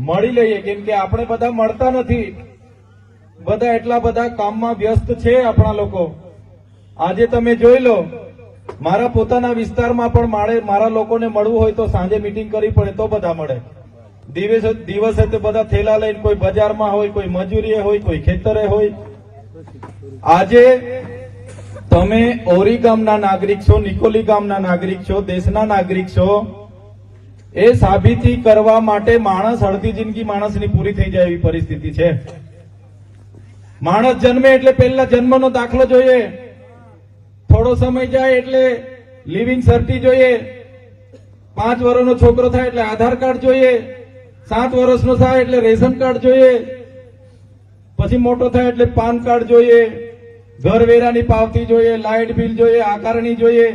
મળી લઈએ, કેમ કે આપણે બધા મળતા નથી. બધા એટલા બધા કામમાં વ્યસ્ત છે આપણા લોકો. આજે તમે જોઈ લો, મારા પોતાના વિસ્તારમાં પણ મારે મારા લોકોને મળવું હોય તો સાંજે મીટિંગ કરવી પડે તો બધા મળે. દિવસે દિવસે તે બધા થેલા લઈને કોઈ બજારમાં હોય, કોઈ મજૂરીએ હોય, કોઈ ખેતરે હોય. આજે તમે ઓરી ગામના નાગરિક છો, નિકોલી ગામના નાગરિક છો, દેશના નાગરિક છો એ સાબિતી કરવા માટે માણસ અડધી જિંદગી માણસની પૂરી થઈ જાય એવી પરિસ્થિતિ છે. માણસ જન્મે એટલે પહેલા જન્મનો દાખલો જોઈએ. થોડો સમય જાય એટલે લિવિંગ સર્ટી જોઈએ. પાંચ વર્ષનો છોકરો થાય એટલે આધાર કાર્ડ જોઈએ. સાત વર્ષનો થાય એટલે રેશન કાર્ડ જોઈએ. પછી મોટો થાય એટલે પાન કાર્ડ જોઈએ. ઘર વેરાની પાવતી જોઈએ, લાઇટ બિલ જોઈએ, આકારણી જોઈએ.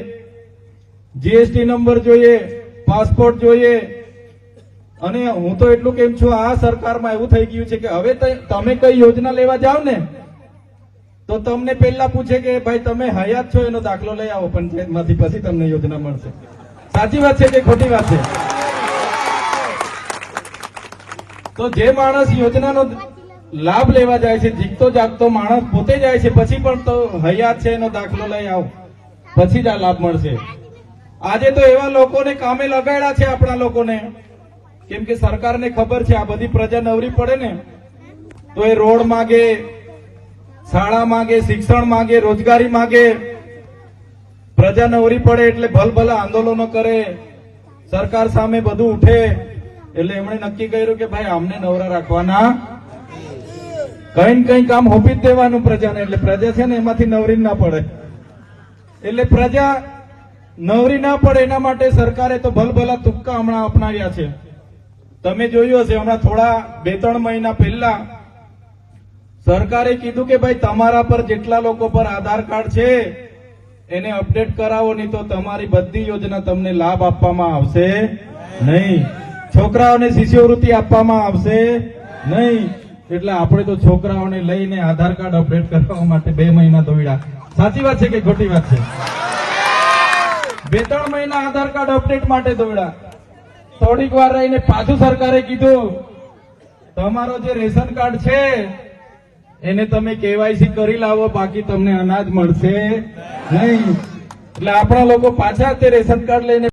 જીએસટી નંબર જોઈએ. પાસપોર્ટ જોઈએ. અને હું તો એટલું કેમ છું, આ સરકારમાં એવું થઈ ગયું છે કે હવે તમે કઈ યોજના લેવા જાવ ને, તો તમને પહેલા પૂછે કે, ભાઈ, તમે હયાત છો, એનો દાખલો લઈ આવો પંચાયતમાંથી પછી તમને યોજના મળશે. સાચી વાત છે કે ખોટી વાત છે? તો જે માણસ યોજનાનો લાભ લેવા જાય છે જીતતો જાગતો માણસ પોતે જાય છે, પછી પણ તો હયાત છે, એનો દાખલો લઈ આવો. પછી જ આ લાભ મળશે. આજે તો એવા લોકોને કામે લગાડ્યા છે આપણા લોકોને. કેમ કે સરકારને ખબર છે આ બધી પ્રજા નવરી પડે ને, તો એ રોડ માગે, શાળા માગે, શિક્ષણ માગે, રોજગારી માગે. પ્રજા નવરી પડે એટલે ભલભલા આંદોલનો કરે. સરકાર સામે બધું ઉઠે. એટલે એમણે નક્કી કર્યું કે ભાઈ અમને નવરા રાખવાના કઈ કઈ કામ હોપી જ દેવાનું પ્રજાને. એટલે પ્રજા છે ને એમાંથી નવરી ના પડે. એટલે પ્રજા નવરી ના પડે એના માટે સરકારે તો ભલભલા તુક્કા હમણાં અપનાવ્યા છે. તમે જોયું હશે, હમણાં થોડા બે ત્રણ મહિના પહેલા સરકારે કીધું કે ભાઈ તમારા પર જેટલા લોકો પર આધાર કાર્ડ છે, એને અપડેટ કરાવો, નહીં તો તમારી બધી યોજના તમને લાભ આપવામાં આવશે નહીં. છોકરાઓને શિષ્યવૃત્તિ આપવામાં આવશે નહીં. એટલે આપણે તો છોકરાઓને લઈને આધાર કાર્ડ અપડેટ કરવા માટે બે મહિના દોડ્યા. સાચી વાત છે કે ખોટી વાત છે? બે ત્રણ મહિના આધાર કાર્ડ અપડેટ માટે દોડ્યા. થોડીક વાર રહીને પાછું સરકારે કીધું, તમારો જે રેશન કાર્ડ છે, એને તમે કેવાયસી કરી લાવો, બાકી તમને અનાજ મળશે નહીં. એટલે આપણા લોકો પાછા તે રેશન કાર્ડ લઈને